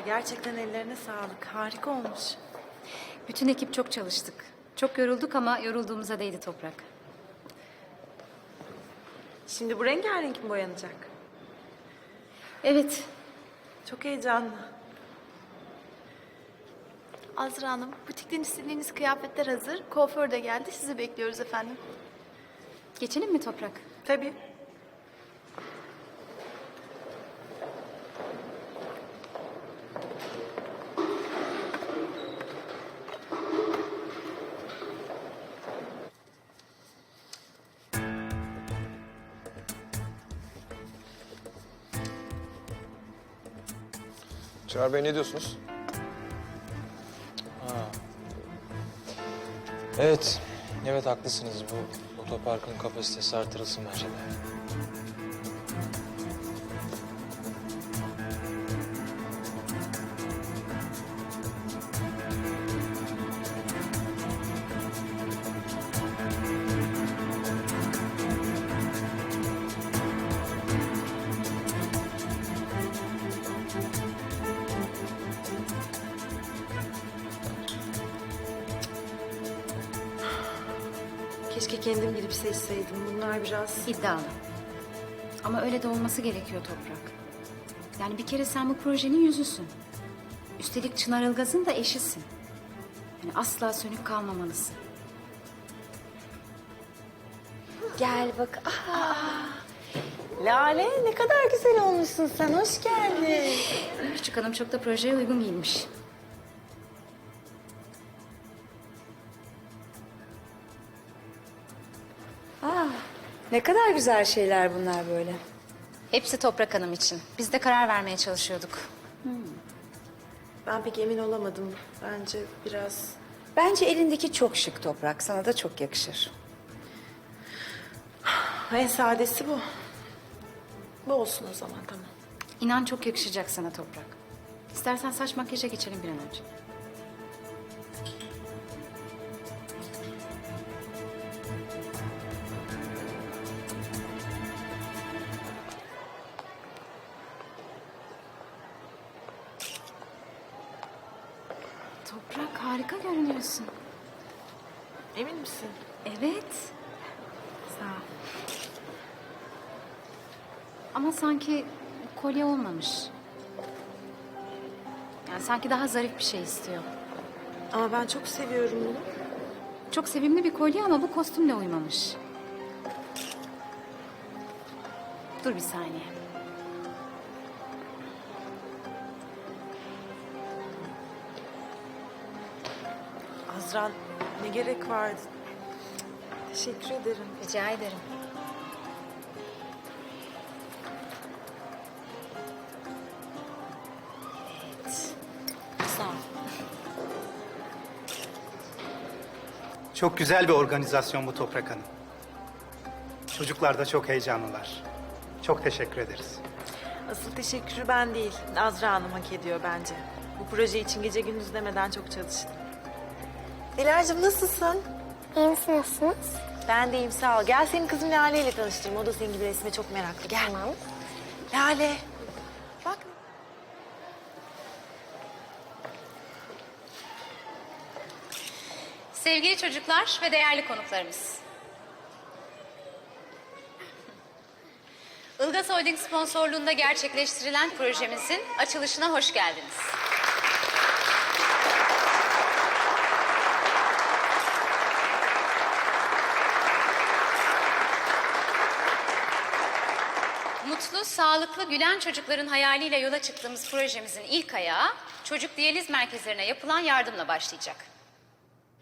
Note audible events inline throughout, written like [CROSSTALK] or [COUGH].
Gerçekten ellerine sağlık. Harika olmuş. Bütün ekip çok çalıştık. Çok yorulduk ama yorulduğumuza değdi toprak. Şimdi bu rengarenk mi boyanacak? Evet, Çok heyecanlı. Azra Hanım, butikten istediğiniz kıyafetler hazır. Kuaför de geldi. Sizi bekliyoruz efendim. geçelim mi toprak? Tabii. Çağrı Bey ne diyorsunuz? Evet, evet haklısınız. Bu otoparkın kapasitesi artırılsın bence de. Keşke kendim girip seçseydim. Bunlar biraz... İddialı. Ama öyle de olması gerekiyor toprak. Yani bir kere sen bu projenin yüzüsün. Üstelik Çınar Ilgaz'ın da eşisin. Yani asla sönük kalmamalısın. Gel bak. Aa. Lale ne kadar güzel olmuşsun sen. Hoş geldin. Küçük hanım çok da projeye uygun giyinmiş. Ne kadar güzel şeyler bunlar böyle. Hepsi Toprak Hanım için. Biz de karar vermeye çalışıyorduk. Ben pek emin olamadım. Bence biraz... Bence elindeki çok şık toprak. Sana da çok yakışır. En sadesi bu. Bu olsun o zaman tamam. İnan çok yakışacak sana Toprak. İstersen saç makyaja geçelim bir an önce. Toprak harika görünüyorsun. Emin misin? Evet. Sağ ol. Ama sanki kolye olmamış. Yani sanki daha zarif bir şey istiyor. Ama ben çok seviyorum bunu. Çok sevimli bir kolye ama bu kostümle uymamış. Dur bir saniye. Azra ne gerek vardı? Teşekkür ederim. Rica ederim. Sağ ol. Çok güzel bir organizasyon bu Toprak Hanım. Çocuklar da çok heyecanlılar. Çok teşekkür ederiz. Asıl teşekkürü ben değil. Azra Hanım hak ediyor bence. Bu proje için gece gündüz demeden çok çalıştı. Dilar'cığım nasılsın? İyi misiniz? Nasılsınız? Ben de iyiyim sağ ol. Gel senin kızım Lale ile tanıştırayım. O da senin gibi resme çok meraklı. Gel. Tamam. Lale. Bak. Sevgili çocuklar ve değerli konuklarımız. Ilgaz Holding sponsorluğunda gerçekleştirilen projemizin açılışına hoş geldiniz. Mutlu, sağlıklı, gülen çocukların hayaliyle yola çıktığımız projemizin ilk ayağı çocuk diyaliz merkezlerine yapılan yardımla başlayacak.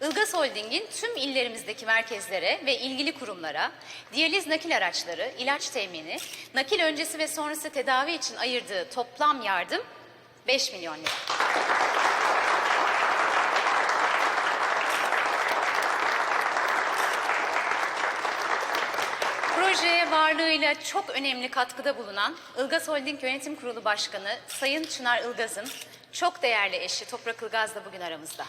Ilgaz Holding'in tüm illerimizdeki merkezlere ve ilgili kurumlara diyaliz nakil araçları, ilaç temini, nakil öncesi ve sonrası tedavi için ayırdığı toplam yardım 5 milyon lira. Projeye varlığıyla çok önemli katkıda bulunan Ilgaz Holding Yönetim Kurulu Başkanı Sayın Çınar Ilgaz'ın çok değerli eşi Toprak Ilgaz da bugün aramızda.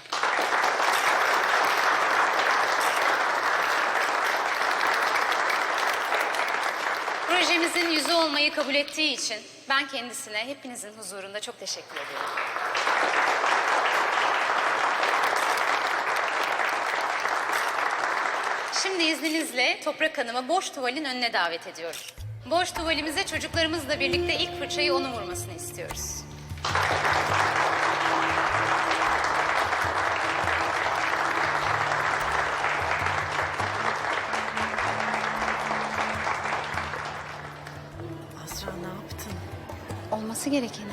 projemizin yüzü olmayı kabul ettiği için ben kendisine hepinizin huzurunda çok teşekkür ediyorum. Şimdi izninizle Toprak Hanım'ı boş tuvalin önüne davet ediyorum. Boş tuvalimize çocuklarımızla birlikte ilk fırçayı onun vurmasını istiyoruz. Azra ne yaptın? Olması gerekeni.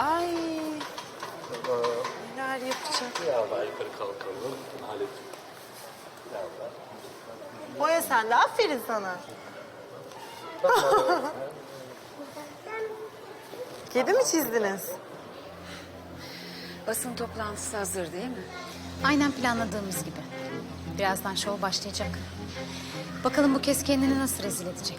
Ay. Neler yapacak? Boya sen de aferin sana. [LAUGHS] Kedi mi çizdiniz? Basın toplantısı hazır değil mi? Aynen planladığımız gibi. Birazdan şov başlayacak. Bakalım bu kez kendini nasıl rezil edecek.